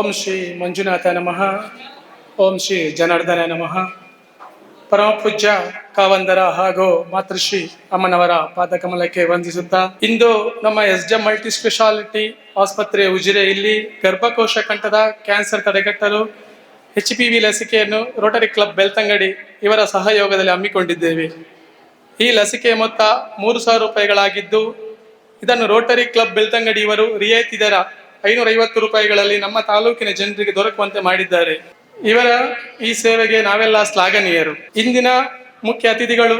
ಓಂ ಶ್ರೀ ಮಂಜುನಾಥ ನಮಃ. ಓಂ ಶ್ರೀ ಜನಾರ್ದನ ನಮಃ. ಪರಮಪೂಜ್ಯ ಕಾವಂದರ ಹಾಗೂ ಮಾತೃಶ್ರೀ ಅಮ್ಮನವರ ಪಾದಕಮಲಕ್ಕೆ ವಂದಿಸುತ್ತಾ, ಇಂದು ನಮ್ಮ ಎಸ್ ಜೆ ಮಲ್ಟಿ ಸ್ಪೆಷಾಲಿಟಿ ಆಸ್ಪತ್ರೆ ಉಜಿರೆ ಇಲ್ಲಿ ಗರ್ಭಕೋಶ ಕಂಠದ ಕ್ಯಾನ್ಸರ್ ತಡೆಗಟ್ಟಲು ಎಚ್ ಪಿ ವಿ ಲಸಿಕೆಯನ್ನು ರೋಟರಿ ಕ್ಲಬ್ ಬೆಳ್ತಂಗಡಿ ಇವರ ಸಹಯೋಗದಲ್ಲಿ ಹಮ್ಮಿಕೊಂಡಿದ್ದೇವೆ. ಈ ಲಸಿಕೆ ಮೊತ್ತ ಮೂರು ಸಾವಿರ ರೂಪಾಯಿಗಳಾಗಿದ್ದು, ಇದನ್ನು ರೋಟರಿ ಕ್ಲಬ್ ಬೆಳ್ತಂಗಡಿ ಇವರು ರಿಯಾಯಿತಿ ದರ ಐನೂರ ಐವತ್ತು ರೂಪಾಯಿಗಳಲ್ಲಿ ನಮ್ಮ ತಾಲೂಕಿನ ಜನರಿಗೆ ದೊರಕುವಂತೆ ಮಾಡಿದ್ದಾರೆ. ಇವರ ಈ ಸೇವೆಗೆ ನಾವೆಲ್ಲ ಶ್ಲಾಘನೀಯರು. ಇಂದಿನ ಮುಖ್ಯ ಅತಿಥಿಗಳು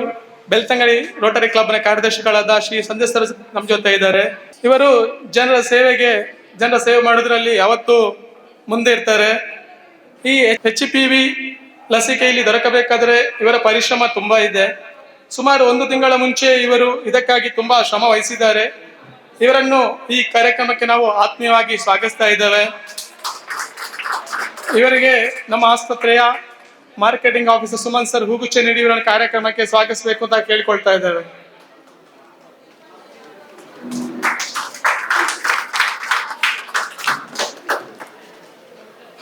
ಬೆಳ್ತಂಗಡಿ ರೋಟರಿ ಕ್ಲಬ್ನ ಕಾರ್ಯದರ್ಶಿಗಳಾದ ಶ್ರೀ ಸರ್ ನಮ್ಮ ಜೊತೆ ಇದ್ದಾರೆ. ಇವರು ಜನರ ಸೇವೆಗೆ, ಜನರ ಸೇವೆ ಮಾಡೋದ್ರಲ್ಲಿ ಯಾವತ್ತೂ ಮುಂದೆ ಇರ್ತಾರೆ. ಈ ಎಚ್ ಪಿ ವಿ ಲಸಿಕೆಯಲ್ಲಿ ದೊರಕಬೇಕಾದ್ರೆ ಇವರ ಪರಿಶ್ರಮ ತುಂಬಾ ಇದೆ. ಸುಮಾರು ಒಂದು ತಿಂಗಳ ಮುಂಚೆ ಇವರು ಇದಕ್ಕಾಗಿ ತುಂಬಾ ಶ್ರಮ ವಹಿಸಿದ್ದಾರೆ. ಇವರನ್ನು ಈ ಕಾರ್ಯಕ್ರಮಕ್ಕೆ ನಾವು ಆತ್ಮೀಯವಾಗಿ ಸ್ವಾಗತಿಸ್ತಾ ಇದ್ದೇವೆ. ಇವರಿಗೆ ನಮ್ಮ ಆಸ್ಪತ್ರೆಯ ಮಾರ್ಕೆಟಿಂಗ್ ಆಫೀಸರ್ ಸುಮನ್ ಸರ್ ಹೂಗುಚ್ಚೆ ನೀಡಿ ಇವರನ್ನು ಕಾರ್ಯಕ್ರಮಕ್ಕೆ ಸ್ವಾಗತಿಸಬೇಕು ಅಂತ ಕೇಳಿಕೊಳ್ತಾ ಇದ್ದೇವೆ.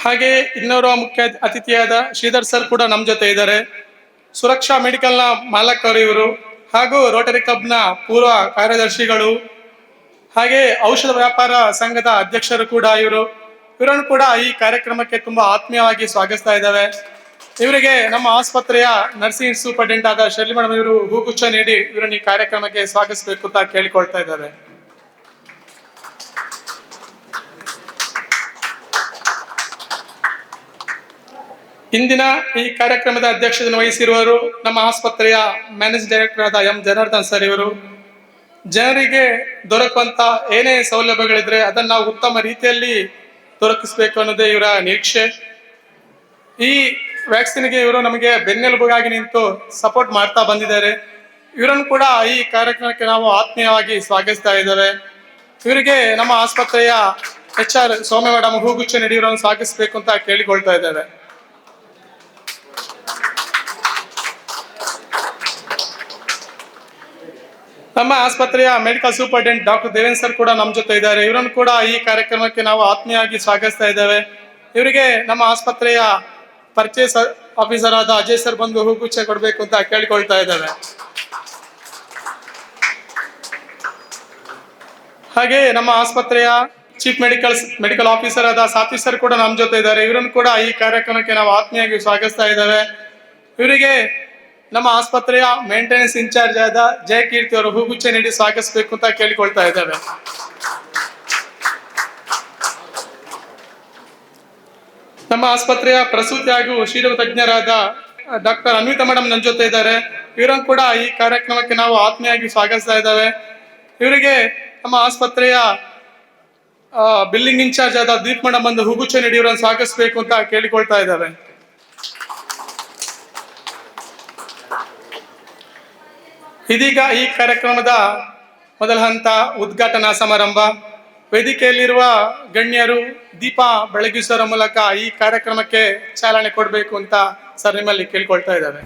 ಹಾಗೆ ಇನ್ನೋರ್ವ ಮುಖ್ಯ ಅತಿಥಿಯಾದ ಶ್ರೀಧರ್ ಸರ್ ಕೂಡ ನಮ್ಮ ಜೊತೆ ಇದ್ದಾರೆ. ಸುರಕ್ಷಾ ಮೆಡಿಕಲ್ನ ಮಾಲಕರು ಇವರು ಹಾಗೂ ರೋಟರಿ ಕ್ಲಬ್ನ ಪೂರ್ವ ಕಾರ್ಯದರ್ಶಿಗಳು ಹಾಗೆ ಔಷಧ ವ್ಯಾಪಾರ ಸಂಘದ ಅಧ್ಯಕ್ಷರು ಕೂಡ ಇವರು. ಇವರನ್ನು ಕೂಡ ಈ ಕಾರ್ಯಕ್ರಮಕ್ಕೆ ತುಂಬಾ ಆತ್ಮೀಯವಾಗಿ ಸ್ವಾಗತಿಸ್ತಾ ಇದ್ದಾವೆ. ಇವರಿಗೆ ನಮ್ಮ ಆಸ್ಪತ್ರೆಯ ನರ್ಸಿಂಗ್ ಸೂಪರ್ಡೆಂಟ್ ಆದ ಶರ್ಲಿ ಮೇಡಮ್ ಇವರು ಹೂಗುಚ್ಛ ನೀಡಿ ಇವರನ್ನು ಈ ಕಾರ್ಯಕ್ರಮಕ್ಕೆ ಸ್ವಾಗತಿಸಬೇಕು ಅಂತ ಕೇಳಿಕೊಳ್ತಾ ಇದ್ದಾರೆ ಇಂದಿನ ಈ ಕಾರ್ಯಕ್ರಮದ ಅಧ್ಯಕ್ಷತೆಯನ್ನು ವಹಿಸಿರುವವರು ನಮ್ಮ ಆಸ್ಪತ್ರೆಯ ಮ್ಯಾನೇಜ್ ಡೈರೆಕ್ಟರ್ ಆದ ಎಂ. ಜನಾರ್ದನ್ ಸರ್ ಇವರು. ಜನರಿಗೆ ದೊರಕುವಂತ ಏನೇ ಸೌಲಭ್ಯಗಳಿದ್ರೆ ಅದನ್ನ ನಾವು ಉತ್ತಮ ರೀತಿಯಲ್ಲಿ ದೊರಕಿಸ್ಬೇಕು ಅನ್ನೋದೇ ಇವರ ನಿರೀಕ್ಷೆ. ಈ ವ್ಯಾಕ್ಸಿನ್ಗೆ ಇವರು ನಮಗೆ ಬೆನ್ನೆಲುಬಾಗಿ ನಿಂತು ಸಪೋರ್ಟ್ ಮಾಡ್ತಾ ಬಂದಿದ್ದಾರೆ. ಇವರನ್ನು ಕೂಡ ಈ ಕಾರ್ಯಕ್ರಮಕ್ಕೆ ನಾವು ಆತ್ಮೀಯವಾಗಿ ಸ್ವಾಗತಿಸ್ತಾ ಇದ್ದೇವೆ. ಇವರಿಗೆ ನಮ್ಮ ಆಸ್ಪತ್ರೆಯ ಎಚ್ ಆರ್ ಸೌಮ್ಯ ಮೇಡಮ್ ಹೂಗುಚ್ಚ ನೀಡಿ ಇವರನ್ನು ಸ್ವಾಗತಿಸಬೇಕು ಅಂತ ಕೇಳಿಕೊಳ್ತಾ ಇದ್ದೇವೆ. ನಮ್ಮ ಆಸ್ಪತ್ರೆಯ medical superintendent doctor Devendra sir ಕೂಡ ನಮ್ಮ ಜೊತೆ ಇದ್ದಾರೆ. ಇವರನ್ನು ಕೂಡ ಈ ಕಾರ್ಯಕ್ರಮಕ್ಕೆ ನಾವು ಆತ್ಮೀಯವಾಗಿ ಸ್ವಾಗತಿಸ್ತಾ ಇದ್ದೇವೆ. ಇವರಿಗೆ ನಮ್ಮ ಆಸ್ಪತ್ರೆಯ ಪರ್ಚೇಸ್ ಆಫೀಸರ್ ಆದ ಅಜಯ್ ಸರ್ ಬಂದು ಹೂಗುಚ್ಛ ಕೊಡಬೇಕು ಅಂತ ಕೇಳಿಕೊಳ್ತಾ ಇದ್ದೇವೆ. ಹಾಗೆ ನಮ್ಮ ಆಸ್ಪತ್ರೆಯ ಚೀಫ್ ಮೆಡಿಕಲ್ ಮೆಡಿಕಲ್ ಆಫೀಸರ್ ಆದ ಸಾತಿ ಸರ್ ಕೂಡ ನಮ್ಮ ಜೊತೆ ಇದ್ದಾರೆ. ಇವರನ್ನು ಕೂಡ ಈ ಕಾರ್ಯಕ್ರಮಕ್ಕೆ ನಾವು ಆತ್ಮೀಯವಾಗಿ ಸ್ವಾಗತಿಸ್ತಾ ಇದ್ದೇವೆ. ಇವರಿಗೆ ನಮ್ಮ ಆಸ್ಪತ್ರೆಯ ಮೇಂಟೆನೆನ್ಸ್ ಇನ್ಚಾರ್ಜ್ ಆದ ಜಯಕೀರ್ತಿ ಅವರು ಹೂಗುಚ್ಛ ನೀಡಿ ಸ್ವಾಗತಿಸಬೇಕು ಅಂತ ಕೇಳಿಕೊಳ್ತಾ ಇದ್ದಾರೆ. ನಮ್ಮ ಆಸ್ಪತ್ರೆಯ ಪ್ರಸೂತಿ ಹಾಗೂ ಶಿರೋ ತಜ್ಞರಾದ ಡಾಕ್ಟರ್ ಅನ್ವಿತಾ ಮೇಡಮ್ ನನ್ನ ಜೊತೆ ಇದ್ದಾರೆ. ಇವರನ್ನು ಕೂಡ ಈ ಕಾರ್ಯಕ್ರಮಕ್ಕೆ ನಾವು ಆತ್ಮೀಯಾಗಿ ಸ್ವಾಗತಿಸ್ತಾ ಇದ್ದೇವೆ. ಇವರಿಗೆ ನಮ್ಮ ಆಸ್ಪತ್ರೆಯ ಬಿಲ್ಲಿಂಗ್ ಇನ್ಚಾರ್ಜ್ ಆದ ದೀಪ್ ಮೇಡಮ್ ಬಂದು ಹೂಗುಚ್ಛ ನೀಡಿ ಇವರನ್ನು ಸ್ವಾಗತಿಸಬೇಕು ಅಂತ ಕೇಳಿಕೊಳ್ತಾ ಇದ್ದೇವೆ. ಇದೀಗ ಈ ಕಾರ್ಯಕ್ರಮದ ಮೊದಲ ಹಂತ ಉದ್ಘಾಟನಾ ಸಮಾರಂಭ. ವೇದಿಕೆಯಲ್ಲಿರುವ ಗಣ್ಯರು ದೀಪ ಬೆಳಗಿಸುವ ಮೂಲಕ ಈ ಕಾರ್ಯಕ್ರಮಕ್ಕೆ ಚಾಲನೆ ಕೊಡಬೇಕು ಅಂತ ಸರ್ ನಿಮ್ಮಲ್ಲಿ ಕೇಳ್ಕೊಳ್ತಾ ಇದ್ದಾವೆ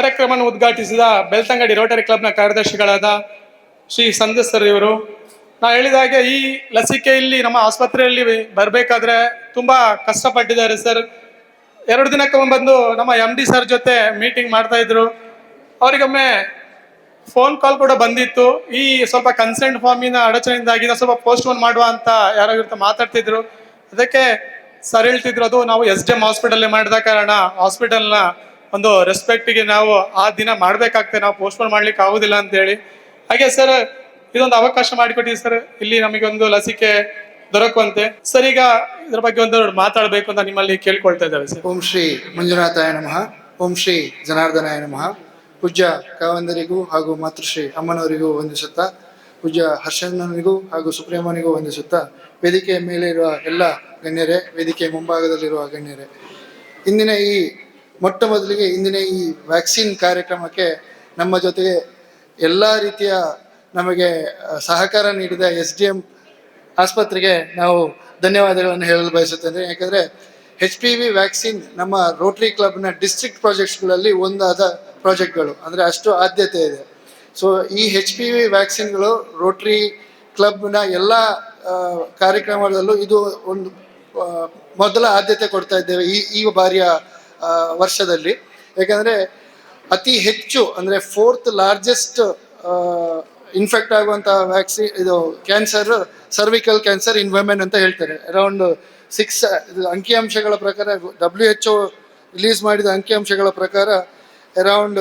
ಕಾರ್ಯಕ್ರಮವನ್ನು ಉದ್ಘಾಟಿಸಿದ ಬೆಳ್ತಂಗಡಿ ರೋಟರಿ ಕ್ಲಬ್ನ ಕಾರ್ಯದರ್ಶಿಗಳಾದ ಶ್ರೀ ಸಂದೇಶ್ ಸರ್ ಇವರು. ನಾ ಹೇಳಿದ ಹಾಗೆ ಈ ಲಸಿಕೆ ಇಲ್ಲಿ ನಮ್ಮ ಆಸ್ಪತ್ರೆಯಲ್ಲಿ ಬರಬೇಕಾದ್ರೆ ತುಂಬಾ ಕಷ್ಟಪಟ್ಟಿದ್ದಾರೆ ಸರ್. ಎರಡು ದಿನಕ್ಕೊಮ್ಮೆ ಬಂದು ನಮ್ಮ ಎಂ ಡಿ ಸರ್ ಜೊತೆ ಮೀಟಿಂಗ್ ಮಾಡ್ತಾ ಇದ್ರು. ಅವರಿಗೊಮ್ಮೆ ಫೋನ್ ಕಾಲ್ ಕೂಡ ಬಂದಿತ್ತು. ಈ ಸ್ವಲ್ಪ ಕನ್ಸೆಂಟ್ ಫಾರ್ಮಿನ ಅಡಚಣೆಯಿಂದಾಗಿ ಸ್ವಲ್ಪ ಪೋಸ್ಟ್ ಪೋನ್ ಮಾಡುವ ಅಂತ ಯಾರೋ ಮಾತಾಡ್ತಿದ್ರು. ಅದಕ್ಕೆ ಸರ್ ಹೇಳ್ತಿದ್ರು, ಅದು ನಾವು ಎಸ್ ಡಿ ಎಂ ಹಾಸ್ಪಿಟಲ್ ಮಾಡಿದ ಕಾರಣ ಹಾಸ್ಪಿಟಲ್ನ ಒಂದು ರೆಸ್ಪೆಕ್ಟಿಗೆ ನಾವು ಆ ದಿನ ಮಾಡ್ಬೇಕಾಗ್ತದೆ. ನಾವು ಪೋಸ್ಟ್ಪೋನ್ ಮಾಡ್ಲಿಕ್ಕೆ ಆಗುದಿಲ್ಲ ಅಂತ ಹೇಳಿ ಹಾಗೆ ಸರ್ ಇದೊಂದು ಅವಕಾಶ ಮಾಡಿಕೊಟ್ಟಿದ್ದೀವಿ ಸರ್ ಇಲ್ಲಿ ನಮಗೆ ಒಂದು ಲಸಿಕೆ ದೊರಕುವಂತೆ. ಸರ್ ಈಗ ಇದ್ರ ಬಗ್ಗೆ ಒಂದು ಮಾತಾಡಬೇಕು ಅಂತ ನಿಮ್ಮಲ್ಲಿ ಕೇಳ್ಕೊಳ್ತಾ ಇದ್ದಾರೆ ಸರ್ ಓಂ ಶ್ರೀ ಮಂಜುನಾಥಾಯ ನಮಃ. ಓಂ ಶ್ರೀ ಜನಾರ್ದನಾಯ ನಮಃ. ಪೂಜ್ಯ ಕಾವಂದರಿಗೂ ಹಾಗೂ ಮಾತೃಶ್ರೀ ಅಮ್ಮನವರಿಗೂ ವಂದಿಸುತ್ತಾ, ಪೂಜ್ಯ ಹರ್ಷಣ್ಣನಿಗೂ ಹಾಗೂ ಸುಪ್ರೇಮನಿಗೂ ವಂದಿಸುತ್ತಾ, ವೇದಿಕೆಯ ಮೇಲೆ ಇರುವ ಎಲ್ಲ ಗಣ್ಯರೇ, ವೇದಿಕೆಯ ಮುಂಭಾಗದಲ್ಲಿರುವ ಗಣ್ಯರೇ, ಇಂದಿನ ಈ ಮೊಟ್ಟ ಮೊದಲಿಗೆ ಇಂದಿನ ಈ ವ್ಯಾಕ್ಸಿನ್ ಕಾರ್ಯಕ್ರಮಕ್ಕೆ ನಮ್ಮ ಜೊತೆಗೆ ಎಲ್ಲ ರೀತಿಯ ನಮಗೆ ಸಹಕಾರ ನೀಡಿದ ಎಸ್ ಡಿ ಎಂ ಆಸ್ಪತ್ರೆಗೆ ನಾವು ಧನ್ಯವಾದಗಳನ್ನು ಹೇಳಲು ಬಯಸುತ್ತೇನೆ. ಯಾಕಂದರೆ ಹೆಚ್ ಪಿ ವಿ ವ್ಯಾಕ್ಸಿನ್ ನಮ್ಮ ರೋಟರಿ ಕ್ಲಬ್ನ ಡಿಸ್ಟ್ರಿಕ್ಟ್ ಪ್ರಾಜೆಕ್ಟ್ಸ್ಗಳಲ್ಲಿ ಒಂದಾದ ಪ್ರಾಜೆಕ್ಟ್ಗಳು ಅಂದರೆ ಅಷ್ಟು ಆದ್ಯತೆ ಇದೆ. ಸೊ ಈ ಹೆಚ್ ಪಿ ವಿ ವ್ಯಾಕ್ಸಿನ್ಗಳು ರೋಟ್ರಿ ಕ್ಲಬ್ನ ಎಲ್ಲ ಕಾರ್ಯಕ್ರಮಗಳಲ್ಲೂ ಇದು ಒಂದು ಮೊದಲ ಆದ್ಯತೆ ಕೊಡ್ತಾ ಇದ್ದೇವೆ. ಈ ಈ ಬಾರಿಯ ವರ್ಷದಲ್ಲಿ. ಯಾಕಂದರೆ ಅತಿ ಹೆಚ್ಚು, ಅಂದರೆ ಫೋರ್ತ್ ಲಾರ್ಜೆಸ್ಟ್ ಇನ್ಫೆಕ್ಟ್ ಆಗುವಂಥ ವ್ಯಾಕ್ಸಿ ಇದು cancer cervical cancer in women ಅಂತ ಹೇಳ್ತಾರೆ. ಅರೌಂಡ್ ಸಿಕ್ಸ್ ಅಂಕಿಅಂಶಗಳ ಪ್ರಕಾರ ಡಬ್ಲ್ಯೂ ಎಚ್ ಒ ರಿಲೀಸ್ ಮಾಡಿದ ಅಂಕಿಅಂಶಗಳ ಪ್ರಕಾರ ಅರೌಂಡ್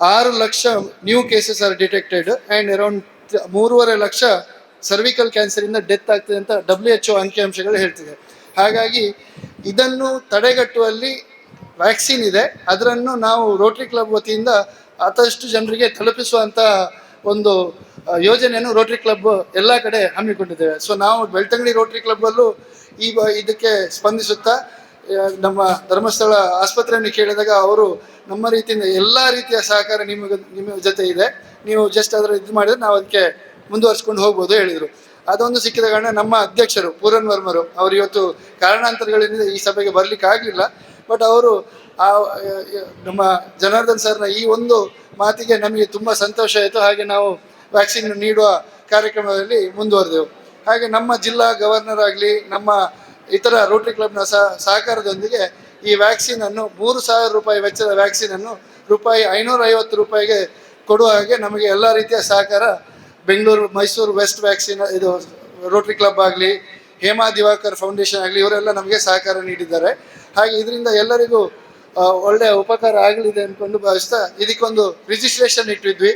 ಆರು lakh new cases are detected and around ಮೂರುವರೆ ಲಕ್ಷ ಸರ್ವಿಕಲ್ ಕ್ಯಾನ್ಸರಿಂದ ಡೆತ್ ಆಗ್ತದೆ ಅಂತ ಡಬ್ಲ್ಯೂ ಎಚ್ ಒ ಅಂಕಿಅಂಶಗಳು ಹೇಳ್ತಿದೆ. ಹಾಗಾಗಿ ಇದನ್ನು ತಡೆಗಟ್ಟುವಲ್ಲಿ ವ್ಯಾಕ್ಸಿನ್ ಇದೆ. ಅದರನ್ನು ನಾವು ರೋಟರಿ ಕ್ಲಬ್ ವತಿಯಿಂದ ಆದಷ್ಟು ಜನರಿಗೆ ತಲುಪಿಸುವಂಥ ಒಂದು ಯೋಜನೆಯನ್ನು ರೋಟರಿ ಕ್ಲಬ್ ಎಲ್ಲ ಕಡೆ ಹಮ್ಮಿಕೊಂಡಿದ್ದೇವೆ. ಸೊ ನಾವು ಬೆಳ್ತಂಗಡಿ ರೋಟರಿ ಕ್ಲಬ್ಬಲ್ಲೂ ಈ ಇದಕ್ಕೆ ಸ್ಪಂದಿಸುತ್ತಾ ನಮ್ಮ ಧರ್ಮಸ್ಥಳ ಆಸ್ಪತ್ರೆಯನ್ನು ಕೇಳಿದಾಗ ಅವರು ನಮ್ಮ ರೀತಿಯಿಂದ ಎಲ್ಲ ರೀತಿಯ ಸಹಕಾರ ನಿಮಗೆ, ನಿಮ್ಮ ಜೊತೆ ಇದೆ. ನೀವು ಜಸ್ಟ್ ಅದರ ಇದು ಮಾಡಿದ್ರೆ ನಾವು ಅದಕ್ಕೆ ಮುಂದುವರ್ಸ್ಕೊಂಡು ಹೋಗ್ಬೋದು ಹೇಳಿದರು. ಅದೊಂದು ಸಿಕ್ಕಿದ ಕಾರಣ ನಮ್ಮ ಅಧ್ಯಕ್ಷರು ಪೂರನ್ ವರ್ಮರು, ಅವರು ಇವತ್ತು ಕಾರಣಾಂತರಗಳಿಂದ ಈ ಸಭೆಗೆ ಬರಲಿಕ್ಕೆ ಆಗಲಿಲ್ಲ ಬಟ್ ಅವರು ಆ ನಮ್ಮ ಜನಾರ್ದನ್ ಸರ್ನ ಈ ಒಂದು ಮಾತಿಗೆ ನಮಗೆ ತುಂಬ ಸಂತೋಷ ಆಯಿತು. ಹಾಗೆ ನಾವು ವ್ಯಾಕ್ಸಿನ್ ನೀಡುವ ಕಾರ್ಯಕ್ರಮದಲ್ಲಿ ಮುಂದುವರೆದೆವು. ಹಾಗೆ ನಮ್ಮ ಜಿಲ್ಲಾ ಗವರ್ನರ್ ಆಗಲಿ, ನಮ್ಮ ಇತರ ರೋಟರಿ ಕ್ಲಬ್ನ ಸಹ ಸಹಕಾರದೊಂದಿಗೆ ಈ ವ್ಯಾಕ್ಸಿನನ್ನು ಮೂರು ಸಾವಿರ ರೂಪಾಯಿ ವೆಚ್ಚದ ವ್ಯಾಕ್ಸಿನನ್ನು ರೂಪಾಯಿ ಐನೂರ ಐವತ್ತು ರೂಪಾಯಿಗೆ ಕೊಡುವ ಹಾಗೆ ನಮಗೆ ಎಲ್ಲ ರೀತಿಯ ಸಹಕಾರ ಬೆಂಗಳೂರು, ಮೈಸೂರು ವೆಸ್ಟ್ ವ್ಯಾಕ್ಸಿನ್ ಇದು ರೋಟರಿ ಕ್ಲಬ್ ಆಗಲಿ, ಹೇಮಾ ದಿವಾಕರ್ ಫೌಂಡೇಶನ್ ಆಗಲಿ, ಇವರೆಲ್ಲ ನಮಗೆ ಸಹಕಾರ ನೀಡಿದ್ದಾರೆ. ಹಾಗೆ ಇದರಿಂದ ಎಲ್ಲರಿಗೂ ಒಳ್ಳೆಯ ಉಪಕಾರ ಆಗಲಿದೆ ಅಂದ್ಕೊಂಡು ಭಾವಿಸ್ತಾ ಇದಕ್ಕೊಂದು ರಿಜಿಸ್ಟ್ರೇಷನ್ ಇಟ್ಟಿದ್ವಿ.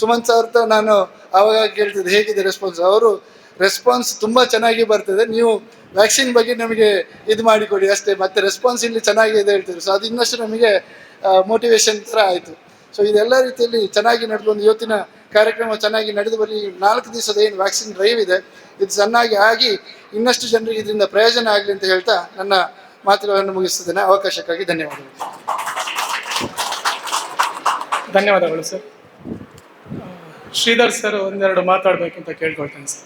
ಸುಮಂತ್ ಸರ್ ನಾನು ಆವಾಗ ಕೇಳ್ತಿದ್ದೆ, ಹೇಗಿದೆ ರೆಸ್ಪಾನ್ಸ್ ಅವರು ರೆಸ್ಪಾನ್ಸ್ ತುಂಬ ಚೆನ್ನಾಗಿ ಬರ್ತದೆ. ನೀವು ವ್ಯಾಕ್ಸಿನ್ ಬಗ್ಗೆ ನಮಗೆ ಇದು ಮಾಡಿಕೊಡಿ ಅಷ್ಟೇ, ಮತ್ತೆ ರೆಸ್ಪಾನ್ಸ್ ಇಲ್ಲಿ ಚೆನ್ನಾಗಿದೆ ಹೇಳ್ತಿದ್ರು. ಸೊ ಅದು ಇನ್ನಷ್ಟು ನಮಗೆ ಮೋಟಿವೇಶನ್ ಥರ ಆಯಿತು. ಸೊ ಇದೆಲ್ಲ ರೀತಿಯಲ್ಲಿ ಚೆನ್ನಾಗಿ ನಡೆದು ಒಂದು ಇವತ್ತಿನ ಕಾರ್ಯಕ್ರಮ ಚೆನ್ನಾಗಿ ನಡೆದು ಬರಲಿ. ನಾಲ್ಕು ದಿವಸದ ಏನು ವ್ಯಾಕ್ಸಿನ್ ಡ್ರೈವ್ ಇದೆ. ಇದು ಚೆನ್ನಾಗಿ ಆಗಿ ಇನ್ನಷ್ಟು ಜನರಿಗೆ ಇದರಿಂದ ಪ್ರಯೋಜನ ಆಗಲಿ ಅಂತ ಹೇಳ್ತಾ ನನ್ನ ಮಾತುಗಳನ್ನು ಮುಗಿಸುತ್ತೇನೆ ಅವಕಾಶಕ್ಕಾಗಿ ಧನ್ಯವಾದಗಳು. ಧನ್ಯವಾದಗಳು ಸರ್. ಶ್ರೀಧರ್ ಸರ್ ಒಂದೆರಡು ಮಾತಾಡಬೇಕು ಅಂತ ಕೇಳ್ಕೊಳ್ತೇನೆ ಸರ್.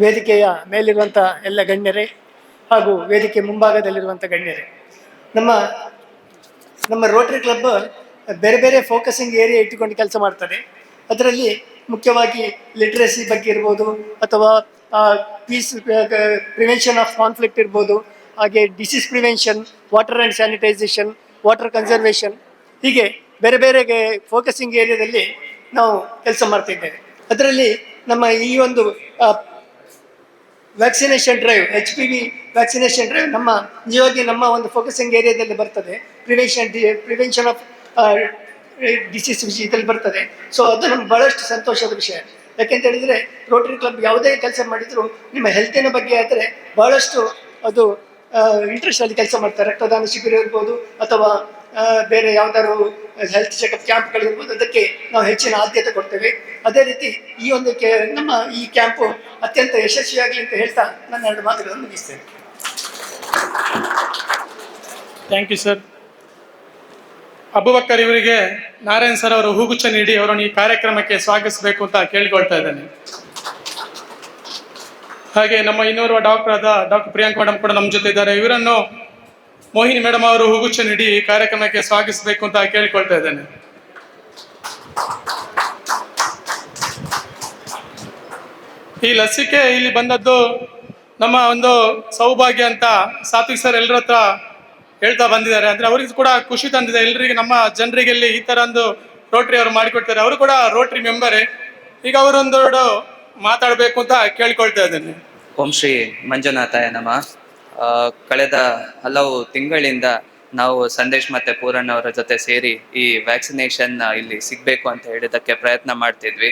ವೇದಿಕೆಯ ಮೇಲಿರುವಂಥ ಎಲ್ಲ ಗಣ್ಯರೇ ಹಾಗೂ ವೇದಿಕೆ ಮುಂಭಾಗದಲ್ಲಿರುವಂಥ ಗಣ್ಯರೇ ನಮ್ಮ ನಮ್ಮ ರೋಟರಿ ಕ್ಲಬ್ ಬೇರೆ ಬೇರೆ ಫೋಕಸಿಂಗ್ ಏರಿಯಾ ಇಟ್ಟುಕೊಂಡು ಕೆಲಸ ಮಾಡ್ತದೆ. ಅದರಲ್ಲಿ ಮುಖ್ಯವಾಗಿ ಲಿಟ್ರಸಿ ಬಗ್ಗೆ ಇರ್ಬೋದು ಅಥವಾ ಪೀಸ್ ಪ್ರಿವೆನ್ಷನ್ ಆಫ್ ಕಾನ್ಫ್ಲಿಕ್ಟ್ ಇರ್ಬೋದು, ಹಾಗೆ disease prevention water and sanitisation water conservation ಹೀಗೆ ಬೇರೆ ಬೇರೆ ಫೋಕಸಿಂಗ್ ಏರಿಯಾದಲ್ಲಿ ನಾವು ಕೆಲಸ ಮಾಡ್ತಿದ್ದೇವೆ. ಅದರಲ್ಲಿ ನಮ್ಮ ಈ ಒಂದು vaccination drive H P V vaccination drive ನಮ್ಮ, ನಿಜವಾಗಿ ನಮ್ಮ ಒಂದು ಫೋಕಸಿಂಗ್ ಏರಿಯಾದಲ್ಲಿ ಬರ್ತದೆ. Prevention the prevention of disease ವಿಷಯದಲ್ಲಿ ಬರ್ತದೆ. ಸೊ ಅದು ನಮ್ಗೆ ಬಹಳಷ್ಟು ಸಂತೋಷದ ವಿಷಯ. ಯಾಕೆಂತ ಹೇಳಿದ್ರೆ ರೋಟರಿ ಕ್ಲಬ್ ಯಾವುದೇ ಕೆಲಸ ಮಾಡಿದ್ರು, ನಿಮ್ಮ ಹೆಲ್ತಿನ ಬಗ್ಗೆ ಆದರೆ ಬಹಳಷ್ಟು ಅದು ಇಂಟ್ರೆಸ್ಟ್ ಅಲ್ಲಿ ಕೆಲಸ ಮಾಡ್ತಾರೆ. ರಕ್ತದಾನ ಶಿಬಿರ ಇರ್ಬೋದು, ಅಥವಾ ಬೇರೆ ಯಾವ್ದಾದ್ರು ಹೆಲ್ತ್ ಚೆಕಪ್ ಕ್ಯಾಂಪ್ಗಳಿರ್ಬೋದು ಅದಕ್ಕೆ ನಾವು ಹೆಚ್ಚಿನ ಆದ್ಯತೆ ಕೊಡ್ತೇವೆ. ಅದೇ ರೀತಿ ಈ ಒಂದು ಕೆ, ನಮ್ಮ ಈ ಕ್ಯಾಂಪು ಅತ್ಯಂತ ಯಶಸ್ವಿಯಾಗಲಿ ಅಂತ ಹೇಳ್ತಾ ನನ್ನ ಎರಡು ಮಾತುಗಳನ್ನು ಮುಗಿಸ್ತೇನೆ. ಥ್ಯಾಂಕ್ ಯು ಸರ್ ಅಬುಬಕ್ಕರ್ ಇವರಿಗೆ ನಾರಾಯಣ್ ಸರ್ ಅವರು ಹೂಗುಚ್ಛ ನೀಡಿ ಅವರನ್ನು ಈ ಕಾರ್ಯಕ್ರಮಕ್ಕೆ ಸ್ವಾಗತಿಸಬೇಕು ಅಂತ ಕೇಳಿಕೊಳ್ತಾ ಇದ್ದೇನೆ. ಹಾಗೆ ನಮ್ಮ ಇನ್ನೋರ್ವ ಡಾಕ್ಟರ್ ಆದ ಡಾಕ್ಟರ್ ಪ್ರಿಯಾಂಕ್ ಮೇಡಮ್ ಕೂಡ ನಮ್ಮ ಜೊತೆ ಇದ್ದಾರೆ. ಇವರನ್ನು ಮೋಹಿನಿ ಮೇಡಮ್ ಅವರು ಹೂಗುಚ್ಛ ನೀಡಿ ಈ ಕಾರ್ಯಕ್ರಮಕ್ಕೆ ಸ್ವಾಗತಿಸಬೇಕು ಅಂತ ಕೇಳಿಕೊಳ್ತಾ ಇದ್ದೇನೆ. ಈ ಲಸಿಕೆ ಇಲ್ಲಿ ಬಂದದ್ದು ನಮ್ಮ ಒಂದು ಸೌಭಾಗ್ಯ ಅಂತ ಸಾತ್ವಿಕ್ ಸರ್ ಎಲ್ಲರ ಹತ್ರ ಹೇಳ್ತಾ ಬಂದಿದ್ದಾರೆ. ಅಂದ್ರೆ ಅವ್ರಿಗೆ ಕೂಡ ಖುಷಿ ತಂದಿದೆ. ಎಲ್ರಿಗೆ ನಮ್ಮ ಜನರಿಗೆ ಇಲ್ಲಿ ಈ ತರ ಒಂದು ರೋಟ್ರಿ ಅವರು ಮಾಡಿಕೊಡ್ತಾರೆ. ಅವರು ಕೂಡ ರೋಟ್ರಿ ಮೆಂಬರೇ. ಈಗ ಅವರೊಂದೆರಡು ಮಾತಾಡಬೇಕು ಅಂತ ಕೇಳ್ಕೊಳ್ತಾ ಇದ್ದೇನೆ. ಓಂ ಶ್ರೀ ಮಂಜುನಾಥಾಯ ನಮಃ. ಕಳೆದ ಹಲವು ತಿಂಗಳಿಂದ ನಾವು ಸಂದೇಶ್ ಮತ್ತೆ ಪೂರಣ್ಣ ಅವರ ಜೊತೆ ಸೇರಿ ಈ ವ್ಯಾಕ್ಸಿನೇಷನ್ ಇಲ್ಲಿ ಸಿಗ್ಬೇಕು ಅಂತ ಹೇಳಿದಕ್ಕೆ ಪ್ರಯತ್ನ ಮಾಡ್ತಿದ್ವಿ.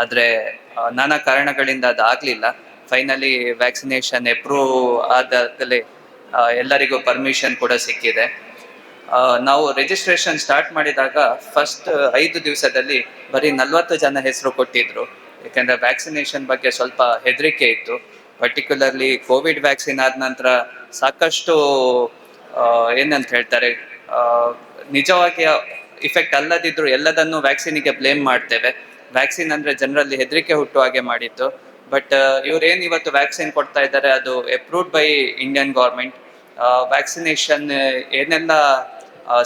ಆದ್ರೆ ನಾನಾ ಕಾರಣಗಳಿಂದ ಅದು ಆಗ್ಲಿಲ್ಲ ಫೈನಲಿ ವ್ಯಾಕ್ಸಿನೇಷನ್ ಅಪ್ರೂವ್ ಆದಾಗಲೇ ಎಲ್ಲರಿಗೂ ಪರ್ಮಿಷನ್ ಕೂಡ ಸಿಕ್ಕಿದೆ. ನಾವು ರಿಜಿಸ್ಟ್ರೇಷನ್ ಸ್ಟಾರ್ಟ್ ಮಾಡಿದಾಗ ಫಸ್ಟ್ ಐದು ದಿವಸದಲ್ಲಿ ಬರೀ ನಲ್ವತ್ತು ಜನ ಹೆಸರು ಕೊಟ್ಟಿದ್ರು. ಯಾಕಂದ್ರೆ ವ್ಯಾಕ್ಸಿನೇಷನ್ ಬಗ್ಗೆ ಸ್ವಲ್ಪ ಹೆದರಿಕೆ ಇತ್ತು. ಪರ್ಟಿಕ್ಯುಲರ್ಲಿ ಕೋವಿಡ್ ವ್ಯಾಕ್ಸಿನ್ ಆದ ನಂತರ ಸಾಕಷ್ಟು ಏನಂತ ಹೇಳ್ತಾರೆ ನಿಜವಾಗಿ ಇಫೆಕ್ಟ್ ಅಲ್ಲದಿದ್ರು ಎಲ್ಲದನ್ನು ವ್ಯಾಕ್ಸಿನಿಗೆ ಬ್ಲೇಮ್ ಮಾಡ್ತೇವೆ. ವ್ಯಾಕ್ಸಿನ್ ಅಂದ್ರೆ ಜನರಲ್ಲಿ ಹೆದರಿಕೆ ಹುಟ್ಟುವ ಹಾಗೆ ಮಾಡಿತ್ತು. ಬಟ್ ಇವ್ರೇನ್ ಇವತ್ತು ವ್ಯಾಕ್ಸಿನ್ ಕೊಡ್ತಾ ಇದ್ದಾರೆ, ಅದು approved by Indian government vaccination ಏನೆಲ್ಲ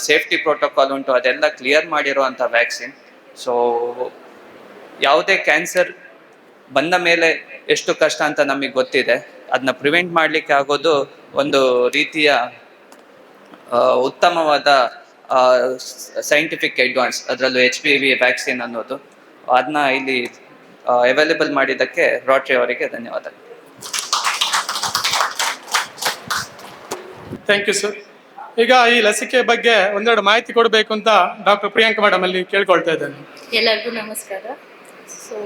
ಸೇಫ್ಟಿ ಪ್ರೋಟೋಕಾಲ್ ಉಂಟು ಅದೆಲ್ಲ ಕ್ಲಿಯರ್ ಮಾಡಿರುವಂಥ ವ್ಯಾಕ್ಸಿನ್ ಸೊ ಯಾವುದೇ ಕ್ಯಾನ್ಸರ್ ಬಂದ ಮೇಲೆ ಎಷ್ಟು ಕಷ್ಟ ಅಂತ ನಮಗೆ ಗೊತ್ತಿದೆ. ಅದನ್ನ ಪ್ರಿವೆಂಟ್ ಮಾಡಲಿಕ್ಕೆ ಆಗೋದು ಒಂದು ರೀತಿಯ ಉತ್ತಮವಾದ ಸೈಂಟಿಫಿಕ್ ಅಡ್ವಾನ್ಸ್ ಅದರಲ್ಲೂ ಎಚ್ ಪಿ ವಿ ವ್ಯಾಕ್ಸಿನ್ ಅನ್ನೋದು. ಅದನ್ನ ಇಲ್ಲಿ ಅವೈಲೇಬಲ್ ಮಾಡಿದ್ದಕ್ಕೆ ರಾಟ್ರಿ ಅವರಿಗೆ ಧನ್ಯವಾದ. ಥ್ಯಾಂಕ್ ಯು ಸರ್ ಈಗ ಈ ಲಸಿಕೆ ಬಗ್ಗೆ ಒಂದೆರಡು ಮಾಹಿತಿ ಕೊಡಬೇಕು ಅಂತ ಡಾಕ್ಟರ್ ಪ್ರಿಯಾಂಕ ಮೇಡಮ್ ಅಲ್ಲಿ ಕೇಳ್ಕೊಳ್ತಾ ಇದ್ದೇನೆ. ಎಲ್ಲರಿಗೂ ನಮಸ್ಕಾರ. So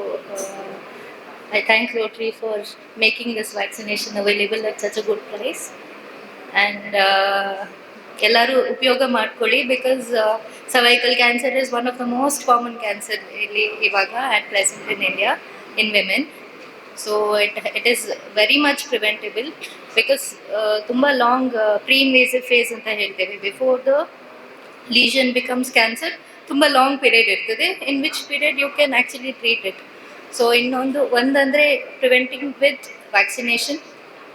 I thank Rotary for making this vaccination available at such a good price and ಎಲ್ಲರೂ ಉಪಯೋಗ ಮಾಡ್ಕೊಳ್ಳಿ because cervical cancer is one of the most common cancer ಇಲ್ಲಿ ಇವಾಗ at present in India in women so it it is very much preventable because ತುಂಬ long pre invasive phase ಅಂತ ಹೇಳ್ತೇವೆ. Before the lesion becomes cancer ತುಂಬ long period ಇರ್ತದೆ. In which period you can actually treat it so ಇನ್ನೊಂದು, ಒಂದಂದರೆ preventing with vaccination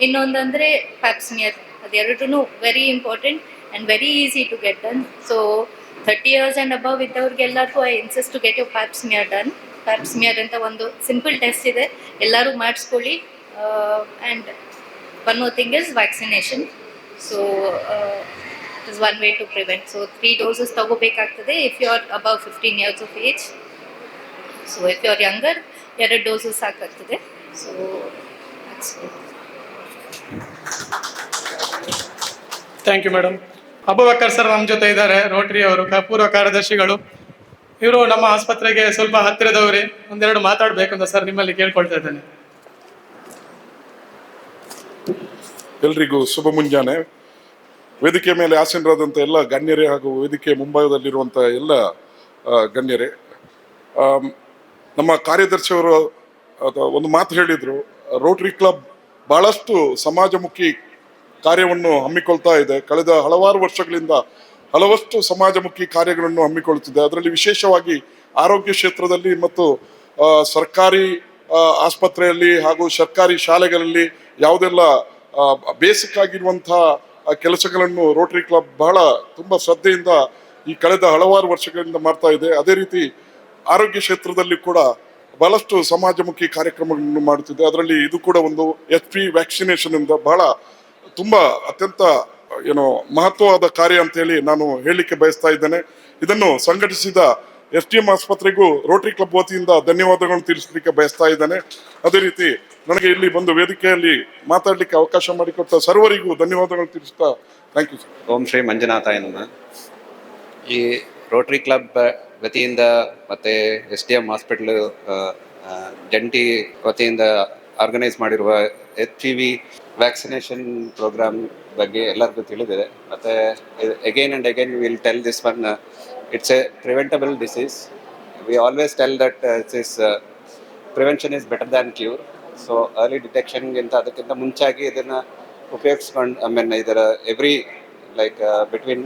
ಇನ್ನೊಂದಂದರೆ pap smear ಅದೆರಡೂ very important and very easy to get done so thirty years and above ಇದ್ದವ್ರಿಗೆಲ್ಲರಿಗೂ I insist to get you pap smear done pap smear ಅಂತ ಒಂದು simple test ಇದೆ. ಎಲ್ಲರೂ ಮಾಡಿಸ್ಕೊಳ್ಳಿ. And one more thing is vaccination so is one way to prevent so three doses ತಗೋಬೇಕಾಗ್ತದೆ if you are above fifteen years of age so if you are younger ಎರಡು doses ಸಾಕಾಗ್ತದೆ. So thank you madam Abubakkar sir ನಮ್ಮ ಜೊತೆ ಇದ್ದಾರೆ, Rotary ಅವರು ಪೂರ್ವ ಕಾರ್ಯದರ್ಶಿಗಳು. ಇವರು ನಮ್ಮ ಆಸ್ಪತ್ರೆಗೆ ಸ್ವಲ್ಪ ಹತ್ತಿರದವ್ರಿ. ಒಂದೆರಡು ಮಾತಾಡಬೇಕು ಅಂತ ಸರ್ ನಿಮ್ಮಲ್ಲಿ ಕೇಳ್ಕೊಳ್ತಾ ಇದ್ದೇನೆ. ಎಲ್ರಿಗೂ ಶುಭ ಮುಂಜಾನೆ. ವೇದಿಕೆ ಮೇಲೆ ಆಸೀನರಾದಂಥ ಎಲ್ಲ ಗಣ್ಯರೇ ಹಾಗೂ ವೇದಿಕೆ ಮುಂಭಾಗದಲ್ಲಿರುವಂಥ ಎಲ್ಲ ಗಣ್ಯರೇ. ನಮ್ಮ ಕಾರ್ಯದರ್ಶಿಯವರು ಒಂದು ಮಾತು ಹೇಳಿದರು. ರೋಟರಿ ಕ್ಲಬ್ ಭಾಳಷ್ಟು ಸಮಾಜಮುಖಿ ಕಾರ್ಯವನ್ನು ಹಮ್ಮಿಕೊಳ್ತಾ ಇದೆ. ಕಳೆದ ಹಲವಾರು ವರ್ಷಗಳಿಂದ ಹಲವಷ್ಟು ಸಮಾಜಮುಖಿ ಕಾರ್ಯಗಳನ್ನು ಹಮ್ಮಿಕೊಳ್ಳುತ್ತಿದೆ. ಅದರಲ್ಲಿ ವಿಶೇಷವಾಗಿ ಆರೋಗ್ಯ ಕ್ಷೇತ್ರದಲ್ಲಿ ಮತ್ತು ಸರ್ಕಾರಿ ಆಸ್ಪತ್ರೆಯಲ್ಲಿ ಹಾಗೂ ಸರ್ಕಾರಿ ಶಾಲೆಗಳಲ್ಲಿ ಯಾವುದೆಲ್ಲ ಬೇಸಿಕ್ ಆಗಿರುವಂತಹ ಕೆಲಸಗಳನ್ನು ರೋಟರಿ ಕ್ಲಬ್ ಬಹಳ ತುಂಬ ಶ್ರದ್ಧೆಯಿಂದ ಈ ಕಳೆದ ಹಲವಾರು ವರ್ಷಗಳಿಂದ ಮಾಡ್ತಾ ಇದೆ. ಅದೇ ರೀತಿ ಆರೋಗ್ಯ ಕ್ಷೇತ್ರದಲ್ಲಿ ಕೂಡ ಬಹಳಷ್ಟು ಸಮಾಜಮುಖಿ ಕಾರ್ಯಕ್ರಮಗಳನ್ನು ಮಾಡುತ್ತಿದೆ. ಅದರಲ್ಲಿ ಇದು ಕೂಡ ಒಂದು ಎಚ್ ಪಿ ವ್ಯಾಕ್ಸಿನೇಷನ್ ಇಂದ ಬಹಳ ತುಂಬಾ ಅತ್ಯಂತ, ಏನು, ಮಹತ್ವವಾದ ಕಾರ್ಯ ಅಂತ ಹೇಳಿ ನಾನು ಹೇಳಲಿಕ್ಕೆ ಬಯಸ್ತಾ ಇದ್ದೇನೆ. ಇದನ್ನು ಸಂಘಟಿಸಿದ ಎಸ್ ಟಿ ಎಂ ಆಸ್ಪತ್ರೆಗೂ ರೋಟರಿ ಕ್ಲಬ್ ವತಿಯಿಂದ ಧನ್ಯವಾದಗಳನ್ನು ತಿಳಿಸಲಿಕ್ಕೆ ಬಯಸ್ತಾ ಇದ್ದೇನೆ. ಅದೇ ರೀತಿ ನನಗೆ ಇಲ್ಲಿ ಬಂದು ವೇದಿಕೆಯಲ್ಲಿ ಮಾತಾಡಲಿಕ್ಕೆ ಅವಕಾಶ ಮಾಡಿಕೊಟ್ಟ ಸರ್ವರಿಗೂ ಧನ್ಯವಾದಗಳು ತಿಳಿಸ್ತಾ thank you sir Om Shri ಮಂಜುನಾಥಾಯ ಈ ರೋಟರಿ ಕ್ಲಬ್ ವತಿಯಿಂದ ಮತ್ತು ಎಸ್ ಡಿ ಎಂ ಹಾಸ್ಪಿಟ್ಲು ಜಂಟಿ ವತಿಯಿಂದ ಆರ್ಗನೈಸ್ ಮಾಡಿರುವ H T V vaccination programme ಬಗ್ಗೆ ಎಲ್ಲರಿಗೂ ತಿಳಿದಿದೆ. ಮತ್ತು again and again will tell this one it's a preventable disease we always tell that it's is prevention is better than cure so early ಡಿಟೆಕ್ಷನ್ಗಿಂತ ಅದಕ್ಕಿಂತ ಮುಂಚಾಗಿ ಇದನ್ನು ಉಪಯೋಗಿಸ್ಕೊಂಡು ಐ ಮೀನ್ ಇದರ every like between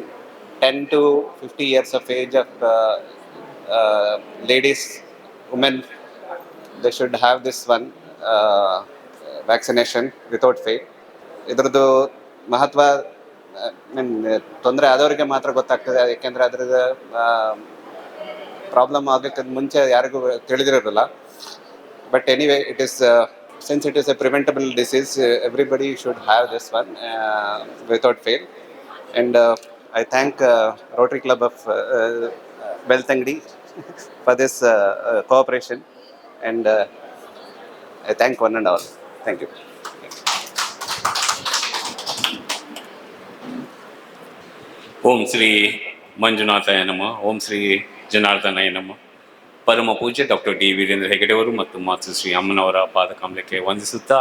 ten to fifty years of age of ladies women they should have this one vaccination without fail ಇದ್ರದ್ದು ಮಹತ್ವ ಮೀನ್ ತೊಂದರೆ ಆದವರಿಗೆ ಮಾತ್ರ ಗೊತ್ತಾಗ್ತದೆ. ಯಾಕೆಂದ್ರೆ ಅದ್ರದ್ದು ಪ್ರಾಬ್ಲಮ್ ಆಗಕ್ಕೆ ಮುಂಚೆ ಯಾರಿಗೂ ತಿಳಿದಿರೋದಿಲ್ಲ. But anyway it is since it is a preventable disease everybody should have this one without fail and I thank Rotary club of Belthangady for this cooperation and I thank one and all thank you Om Shri ಮಂಜುನಾಥಾಯ ನಮ. ಓಂ ಶ್ರೀ ಜನಾರ್ದನಾಯ ನಮ. ಪರಮ ಪೂಜೆ doctor D Veerendra ಹೆಗಡೆಯವರು ಮತ್ತು ಮಾತೃ ಶ್ರೀ ಅಮ್ಮನವರ ಪಾದಕಾಮಲಕ್ಕೆ ವಂದಿಸುತ್ತಾ,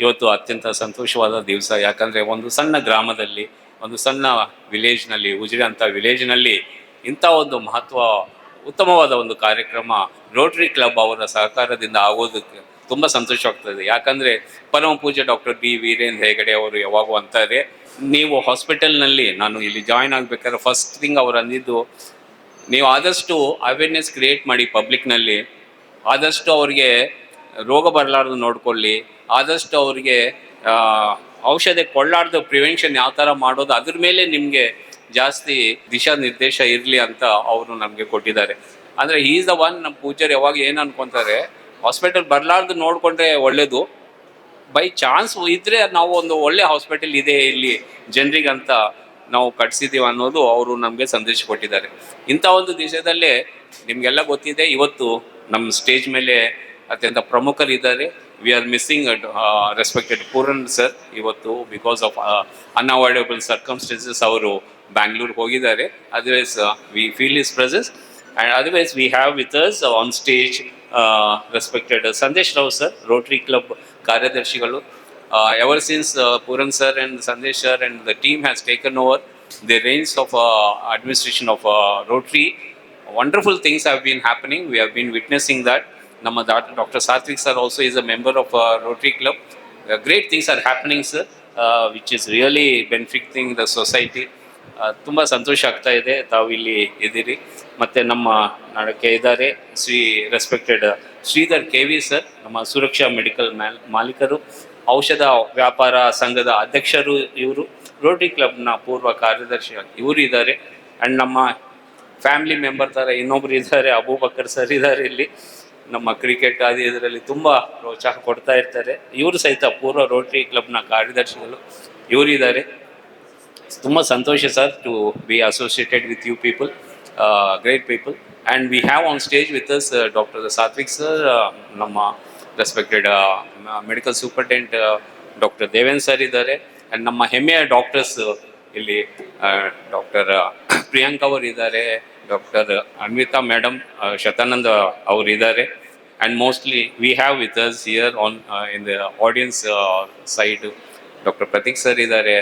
ಇವತ್ತು ಅತ್ಯಂತ ಸಂತೋಷವಾದ ದಿವಸ. ಯಾಕಂದರೆ ಒಂದು ಸಣ್ಣ ಗ್ರಾಮದಲ್ಲಿ, ಒಂದು ಸಣ್ಣ ವಿಲೇಜ್ನಲ್ಲಿ ಉಜಿರೆ ವಿಲೇಜ್ನಲ್ಲಿ ಇಂಥ ಒಂದು ಮಹತ್ವ ಉತ್ತಮವಾದ ಒಂದು ಕಾರ್ಯಕ್ರಮ ರೋಟರಿ ಕ್ಲಬ್ ಅವರ ಸಹಕಾರದಿಂದ ಆಗೋದಕ್ಕೆ ತುಂಬ ಸಂತೋಷವಾಗ್ತದೆ. ಯಾಕಂದರೆ ಪರಮ ಪೂಜೆ ಡಾಕ್ಟರ್ ಬಿ ವೀರೇಂದ್ರ ಹೆಗಡೆ ಅವರು ಯಾವಾಗೂ ಅಂತಾರೆ, ನೀವು ಹಾಸ್ಪಿಟಲ್ನಲ್ಲಿ ನಾನು ಇಲ್ಲಿ ಜಾಯ್ನ್ ಆಗಬೇಕಾದ್ರೆ ಫಸ್ಟ್ ಥಿಂಗ್ ಅವ್ರು ಅಂದಿದ್ದು, ನೀವು ಆದಷ್ಟು ಅವೇರ್ನೆಸ್ ಕ್ರಿಯೇಟ್ ಮಾಡಿ ಪಬ್ಲಿಕ್ನಲ್ಲಿ ಆದಷ್ಟು ಅವರಿಗೆ ರೋಗ ಬರಲಾರ್ದು ನೋಡ್ಕೊಳ್ಳಿ, ಆದಷ್ಟು ಅವರಿಗೆ ಔಷಧಿ ಕೊಳ್ಳಾರ್ದು ಪ್ರಿವೆನ್ಷನ್ ಯಾವ ಥರ ಮಾಡೋದು ಅದ್ರ ಮೇಲೆ ನಿಮಗೆ ಜಾಸ್ತಿ ದಿಶಾ ನಿರ್ದೇಶ ಇರಲಿ ಅಂತ ಅವರು ನಮಗೆ ಕೊಟ್ಟಿದ್ದಾರೆ. ಅಂದರೆ ಈಸ್ ದ ಒನ್ ನಮ್ಮ ಪೂಜಾರಿ ಯಾವಾಗ ಏನು ಅನ್ಕೊಂತಾರೆ ಹಾಸ್ಪಿಟಲ್ ಬರಲಾರ್ದು ನೋಡಿಕೊಂಡ್ರೆ ಒಳ್ಳೇದು. ಬೈ ಚಾನ್ಸ್ ಇದ್ರೆ ನಾವು ಒಂದು ಒಳ್ಳೆ ಹಾಸ್ಪಿಟಲ್ ಇದೆ ಇಲ್ಲಿ ಜನರಿಗೆ ಅಂತ ನಾವು ಕಟ್ಸಿದೀವಿ ಅನ್ನೋದು ಅವರು ನಮಗೆ ಸಂದೇಶ ಕೊಟ್ಟಿದ್ದಾರೆ. ಇಂಥ ಒಂದು ದೇಶದಲ್ಲೇ ನಿಮಗೆಲ್ಲ ಗೊತ್ತಿದೆ, ಇವತ್ತು ನಮ್ಮ ಸ್ಟೇಜ್ ಮೇಲೆ ಅತ್ಯಂತ ಪ್ರಮುಖರಿದ್ದಾರೆ. We are missing at respected Puran sir ಇವತ್ತು ಬಿಕಾಸ್ ಆಫ್ ಅನ್ಅವಾಯ್ಡಬಲ್ ಸರ್ಕಮ್ಸ್ಟೆನ್ಸಸ್ ಅವರು ಬ್ಯಾಂಗ್ಳೂರ್ ಹೋಗಿದ್ದಾರೆ otherwise we feel is presence and otherwise we have with us on stage respected Sandesh Rao sir Rotary club ಕಾರ್ಯದರ್ಶಿಗಳು ever since Puran sir and Sandesh sir and the team has taken over the range of administration of Rotary wonderful things have been happening we have been witnessing that have doctor doctor Sathvik sir also is a member of Rotary club great things are happening sir which is really benefiting the uh, society. ತುಂಬ ಸಂತೋಷ ಆಗ್ತಾ ಇದೆ. ತಾವು ಇಲ್ಲಿ ಇದ್ದೀರಿ. ಮತ್ತು ನಮ್ಮ ನಾಡಕ್ಕೆ ಇದ್ದಾರೆ Shri respected Shridhar K V sir ನಮ್ಮ ಸುರಕ್ಷಾ ಮೆಡಿಕಲ್ ಮಾಲೀಕರು ಔಷಧ ವ್ಯಾಪಾರ ಸಂಘದ ಅಧ್ಯಕ್ಷರು ಇವರು ರೋಟರಿ ಕ್ಲಬ್ನ ಪೂರ್ವ ಕಾರ್ಯದರ್ಶಿ ಇವರು ಇದ್ದಾರೆ. ಆ್ಯಂಡ್ ನಮ್ಮ ಫ್ಯಾಮಿಲಿ ಮೆಂಬರ್ ಥರ ಇನ್ನೊಬ್ರು ಇದ್ದಾರೆ ಅಬೂಬಕರ್ ಸರ್ ಇದ್ದಾರೆ ಇಲ್ಲಿ. ನಮ್ಮ ಕ್ರಿಕೆಟ್ ಆದಿ ಇದರಲ್ಲಿ ತುಂಬ ಪ್ರೋತ್ಸಾಹ ಕೊಡ್ತಾ ಇರ್ತಾರೆ. ಇವರು ಸಹಿತ ಪೂರ್ವ ರೋಟರಿ ಕ್ಲಬ್ನ ಕಾರ್ಯದರ್ಶಿಗಳು ಇವರಿದ್ದಾರೆ ತುಂಬ ಸಂತೋಷ sir to be associated with you people great people and we have on stage with us doctor Sathvik sir ನಮ್ಮ respected medical superintendent doctor Devendra sir ಇದ್ದಾರೆ. ಆ್ಯಂಡ್ ನಮ್ಮ ಹೆಮ್ಮೆಯ ಡಾಕ್ಟರ್ಸ್ ಇಲ್ಲಿ ಡಾಕ್ಟರ್ ಪ್ರಿಯಾಂಕ್ ಅವರು ಇದ್ದಾರೆ. ಡಾಕ್ಟರ್ ಅನ್ವಿತಾ ಮೇಡಮ್ ಶತಾನಂದ ಅವರು ಇದ್ದಾರೆ and mostly we have with us here on in the audience side doctor Prateek sir ಇದ್ದಾರೆ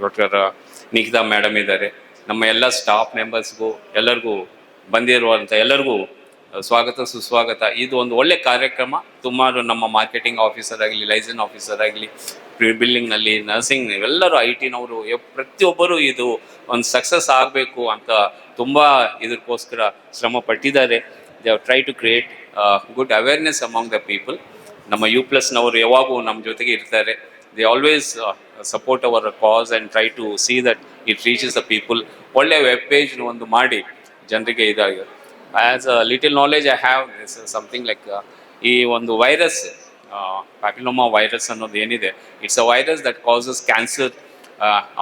ಡಾಕ್ಟರ್ ನಿಖಿತಾ ಮೇಡಮ್ ಇದ್ದಾರೆ. ನಮ್ಮ ಎಲ್ಲ ಸ್ಟಾಫ್ ಮೆಂಬರ್ಸ್ಗೂ ಎಲ್ಲರಿಗೂ ಬಂದಿರುವಂಥ ಎಲ್ಲರಿಗೂ ಸ್ವಾಗತ, ಸುಸ್ವಾಗತ. ಇದು ಒಂದು ಒಳ್ಳೆ ಕಾರ್ಯಕ್ರಮ. ಸುಮಾರು ನಮ್ಮ ಮಾರ್ಕೆಟಿಂಗ್ ಆಫೀಸರ್ ಆಗಲಿ ಲೈಸನ್ ಆಫೀಸರ್ ಆಗಲಿ ಬಿಲ್ಡಿಂಗ್ನಲ್ಲಿ ನರ್ಸಿಂಗ್ ಎಲ್ಲರೂ ಐ ಟಿನವರು ಪ್ರತಿಯೊಬ್ಬರು ಇದು ಒಂದು ಸಕ್ಸಸ್ ಆಗಬೇಕು ಅಂತ ತುಂಬ ಇದಕ್ಕೋಸ್ಕರ ಶ್ರಮ ಪಟ್ಟಿದ್ದಾರೆ. They try to create good awareness among the people ನಮ್ಮ ಯು ಪ್ಲಸ್ನವರು ಯಾವಾಗೂ ನಮ್ಮ ಜೊತೆಗೆ ಇರ್ತಾರೆ. They always support our cause and try to see that it reaches the people ಒಳ್ಳೆ ವೆಬ್ ಪೇಜ್ ಒಂದು ಮಾಡಿ, ಜನರಿಗೆ ಇದಾಗಿ. As a little knowledge I have this something like ಈ ಒಂದು ವೈರಸ್ ಪ್ಯಾಪಿಲೋಮಾ ವೈರಸ್ ಅನ್ನೋದು ಏನಿದೆ it's a virus that causes cancer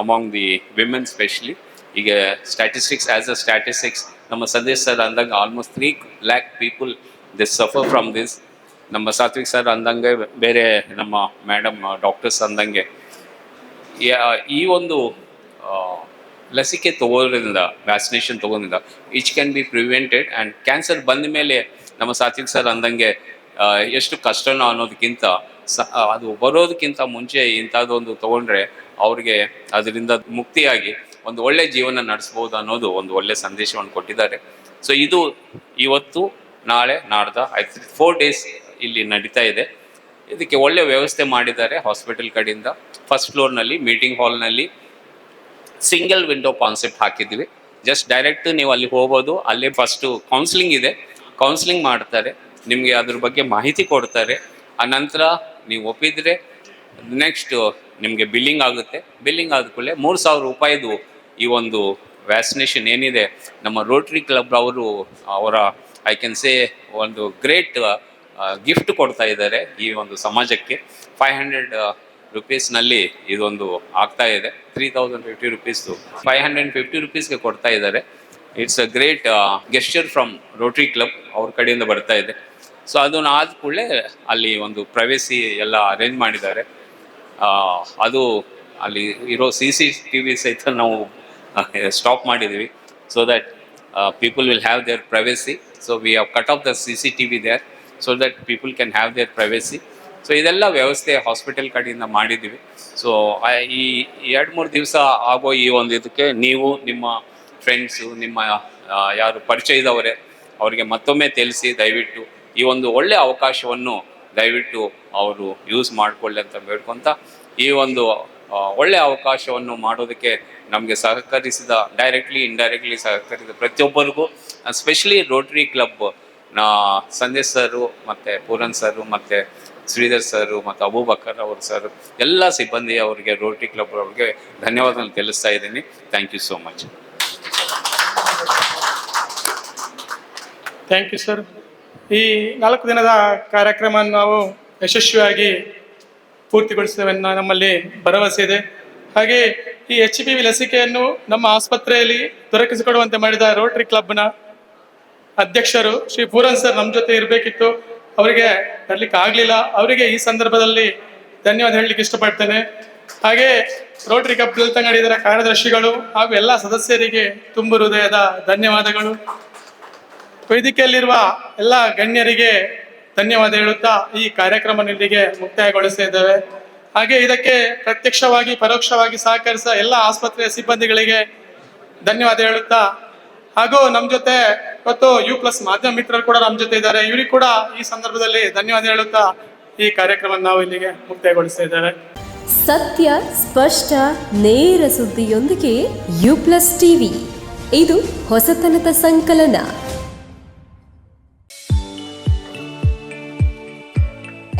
among the women specially ಈಗ ಸ್ಟ್ಯಾಟಿಸ್ಟಿಕ್ಸ್ ಆ್ಯಸ್ ಅ ಸ್ಟ್ಯಾಟಿಸ್ಟಿಕ್ಸ್ ನಮ್ಮ ಸಂದೇಶ್ ಸರ್ ಅಂದಂಗೆ almost three lakh people this suffer from this ನಮ್ಮ Satwik sir ಅಂದಂಗೆ ಬೇರೆ ನಮ್ಮ ಮೇಡಮ್ ಡಾಕ್ಟರ್ಸ್ ಅಂದಂಗೆ ಯಾ- ಈ ಒಂದು ಆ, ಲಸಿಕೆ ತಗೋದ್ರಿಂದ vaccination ತಗೋದ್ರಿಂದ which can be prevented and cancer ಬಂದ ಮೇಲೆ ನಮ್ಮ ಸಾತ್ವಿಕ್ ಸರ್ ಅಂದಂಗೆ ಎಷ್ಟು ಕಷ್ಟನೋ ಅನ್ನೋದಕ್ಕಿಂತ ಸ ಅದು ಬರೋದಕ್ಕಿಂತ ಮುಂಚೆ ಇಂಥದ್ದೊಂದು ತಗೊಂಡ್ರೆ ಅವ್ರಿಗೆ ಅದರಿಂದ ಮುಕ್ತಿಯಾಗಿ ಒಂದು ಒಳ್ಳೆ ಜೀವನ ನಡೆಸ್ಬೋದು ಅನ್ನೋದು ಒಂದು ಒಳ್ಳೆ ಸಂದೇಶವನ್ನು ಕೊಟ್ಟಿದ್ದಾರೆ. ಸೊ ಇದು ಇವತ್ತು, ನಾಳೆ, ನಾಡ್ದ ಐ ಫೋರ್ ಡೇಸ್ ಇಲ್ಲಿ ನಡೀತಾ ಇದೆ. ಇದಕ್ಕೆ ಒಳ್ಳೆ ವ್ಯವಸ್ಥೆ ಮಾಡಿದ್ದಾರೆ ಹಾಸ್ಪಿಟಲ್ ಕಡೆಯಿಂದ. ಫಸ್ಟ್ ಫ್ಲೋರ್ನಲ್ಲಿ ಮೀಟಿಂಗ್ ಹಾಲ್ನಲ್ಲಿ ಸಿಂಗಲ್ ವಿಂಡೋ ಕಾನ್ಸೆಪ್ಟ್ ಹಾಕಿದ್ವಿ ಜಸ್ಟ್ ಡೈರೆಕ್ಟ್ ನೀವು ಅಲ್ಲಿ ಹೋಗೋದು, ಅಲ್ಲೇ ಫಸ್ಟು ಕೌನ್ಸಿಲಿಂಗ್ ಇದೆ. ಕೌನ್ಸಿಲಿಂಗ್ ಮಾಡ್ತಾರೆ, ನಿಮಗೆ ಅದ್ರ ಬಗ್ಗೆ ಮಾಹಿತಿ ಕೊಡ್ತಾರೆ. ಆನಂತರ ನೀವು ಒಪ್ಪಿದರೆ ನೆಕ್ಸ್ಟ್ ನಿಮಗೆ ಬಿಲ್ಲಿಂಗ್ ಆಗುತ್ತೆ. ಬಿಲ್ಲಿಂಗ್ ಆದ ಕೂಡಲೇ ಮೂರು ಸಾವಿರ ರೂಪಾಯಿದು ಈ ಒಂದು ವ್ಯಾಕ್ಸಿನೇಷನ್ ಏನಿದೆ, ನಮ್ಮ ರೋಟ್ರಿ ಕ್ಲಬ್ ಅವರು, ಅವರ ಐ ಕ್ಯಾನ್ ಸೇ ಒಂದು ಗ್ರೇಟ್ ಗಿಫ್ಟ್ ಕೊಡ್ತಾ ಇದ್ದಾರೆ ಈ ಒಂದು ಸಮಾಜಕ್ಕೆ. ಫೈವ್ ಹಂಡ್ರೆಡ್ ರುಪೀಸ್ನಲ್ಲಿ ಇದೊಂದು ಆಗ್ತಾ ಇದೆ. ತ್ರೀ ತೌಸಂಡ್ ಫಿಫ್ಟಿ ರುಪೀಸ್ದು ಫೈವ್ ಹಂಡ್ರೆಡ್ ಫಿಫ್ಟಿ ರುಪೀಸ್ಗೆ ಕೊಡ್ತಾ ಇದ್ದಾರೆ. It's a great gesture from Rotary club ಅವ್ರ ಕಡೆಯಿಂದ ಬರ್ತಾ ಇದೆ. ಸೊ ಅದನ್ನು ಆದ ಕೂಡಲೇ ಅಲ್ಲಿ ಒಂದು ಪ್ರೈವೇಸಿ ಎಲ್ಲ ಅರೇಂಜ್ ಮಾಡಿದ್ದಾರೆ. ಅದು ಅಲ್ಲಿ ಇರೋ ಸಿ ಸಿ ಟಿ ವಿ ಸಹಿತ ನಾವು ಸ್ಟಾಪ್ ಮಾಡಿದ್ದೀವಿ. So that people will have their privacy so we have cut off the C C T V there so that people can have their privacy so ಇದೆಲ್ಲ ವ್ಯವಸ್ಥೆ hospital ಕಡೆಯಿಂದ ಮಾಡಿದ್ದೀವಿ. So ಈ ಎರಡು ಮೂರು ದಿವಸ ಆಗೋ ಈ ಒಂದು ಇದಕ್ಕೆ ನೀವು, ನಿಮ್ಮ ಫ್ರೆಂಡ್ಸು ನಿಮ್ಮ ಯಾರು ಪರಿಚಯದವರೇ, ಅವರಿಗೆ ಮತ್ತೊಮ್ಮೆ ತಿಳಿಸಿ, ದಯವಿಟ್ಟು ಈ ಒಂದು ಒಳ್ಳೆ ಅವಕಾಶವನ್ನು ದಯವಿಟ್ಟು ಅವರು ಯೂಸ್ ಮಾಡಿಕೊಳ್ಳಿ ಅಂತ ಬೇಡ್ಕೊಂತ, ಈ ಒಂದು ಒಳ್ಳೆ ಅವಕಾಶವನ್ನು ಮಾಡೋದಕ್ಕೆ ನಮಗೆ ಸಹಕರಿಸಿದ ಡೈರೆಕ್ಟ್ಲಿ ಇಂಡೈರೆಕ್ಟ್ಲಿ ಸಹಕರಿಸಿದ ಪ್ರತಿಯೊಬ್ಬರಿಗೂ ಸ್ಪೆಷಲಿ ರೋಟರಿ ಕ್ಲಬ್ ನಾ ಸಂದೇಶ್ ಸರು ಮತ್ತು ಪೂರನ್ ಸರು ಮತ್ತು ಶ್ರೀಧರ್ ಸರು ಮತ್ತು ಅಬೂಬಕರ್ ಅವರು ಸರ್ ಎಲ್ಲ ಸಿಬ್ಬಂದಿ ಅವರಿಗೆ ರೋಟರಿ ಕ್ಲಬ್ ಅವರಿಗೆ ಧನ್ಯವಾದಗಳು ತಿಳಿಸ್ತಾ ಇದ್ದೀನಿ. Thank you so much thank you sir ಈ ನಾಲ್ಕು ದಿನದ ಕಾರ್ಯಕ್ರಮವನ್ನು ನಾವು ಯಶಸ್ವಿಯಾಗಿ ಪೂರ್ತಿಗೊಳಿಸ್ತೇವೆ ನಮ್ಮಲ್ಲಿ ಭರವಸೆ ಇದೆ. ಹಾಗೆ ಈ ಎಚ್ ಪಿ ವಿ ಲಸಿಕೆಯನ್ನು ನಮ್ಮ ಆಸ್ಪತ್ರೆಯಲ್ಲಿ ದೊರಕಿಸಿಕೊಡುವಂತೆ ಮಾಡಿದ ರೋಟರಿ ಕ್ಲಬ್ನ ಅಧ್ಯಕ್ಷರು ಶ್ರೀ ಪೂರನ್ ಸರ್ ನಮ್ಮ ಜೊತೆ ಇರಬೇಕಿತ್ತು. ಅವರಿಗೆ ಬರ್ಲಿಕ್ಕೆ ಆಗಲಿಲ್ಲ. ಅವರಿಗೆ ಈ ಸಂದರ್ಭದಲ್ಲಿ ಧನ್ಯವಾದ ಹೇಳಲಿಕ್ಕೆ ಇಷ್ಟಪಡ್ತೇನೆ. ಹಾಗೆ ರೋಟರಿ ಕಪ್ ಬೆಳ್ತಂಗಡಿ ಇದರ ಕಾರ್ಯದರ್ಶಿಗಳು ಹಾಗೂ ಎಲ್ಲ ಸದಸ್ಯರಿಗೆ ತುಂಬು ಹೃದಯದ ಧನ್ಯವಾದಗಳು. ವೇದಿಕೆಯಲ್ಲಿರುವ ಎಲ್ಲ ಗಣ್ಯರಿಗೆ ಧನ್ಯವಾದ ಹೇಳುತ್ತಾ ಈ ಕಾರ್ಯಕ್ರಮ ಇಲ್ಲಿಗೆ ಮುಕ್ತಾಯಗೊಳಿಸ್ತಾ ಇದ್ದೇವೆ ಹಾಗೆ ಇದಕ್ಕೆ ಪ್ರತ್ಯಕ್ಷವಾಗಿ, ಪರೋಕ್ಷವಾಗಿ ಸಹಕರಿಸ ಎಲ್ಲ ಆಸ್ಪತ್ರೆಯ ಸಿಬ್ಬಂದಿಗಳಿಗೆ ಧನ್ಯವಾದ ಹೇಳುತ್ತಾ ಹಾಗೂ ನಮ್ಮ ಜೊತೆ ಇವತ್ತು ಯು ಪ್ಲಸ್ ಮಾಧ್ಯಮ ಮಿತ್ರರು ಕೂಡ ನಮ್ಮ ಜೊತೆ ಇದ್ದಾರೆ. ಇವರಿಗೆ ಕೂಡ ಈ ಸಂದರ್ಭದಲ್ಲಿ ಧನ್ಯವಾದ ಹೇಳುತ್ತಾ ಈ ಕಾರ್ಯಕ್ರಮ ನಾವು ಇಲ್ಲಿಗೆ ಮುಕ್ತಾಯಗೊಳಿಸ್ತಾ ಇದ್ದಾರೆ ಸತ್ಯ, ಸ್ಪಷ್ಟ, ನೇರ ಸುದ್ದಿಯೊಂದಿಗೆ ಯು ಪ್ಲಸ್ ಟಿವಿ ಇದು ಹೊಸತನದ ಸಂಕಲನ.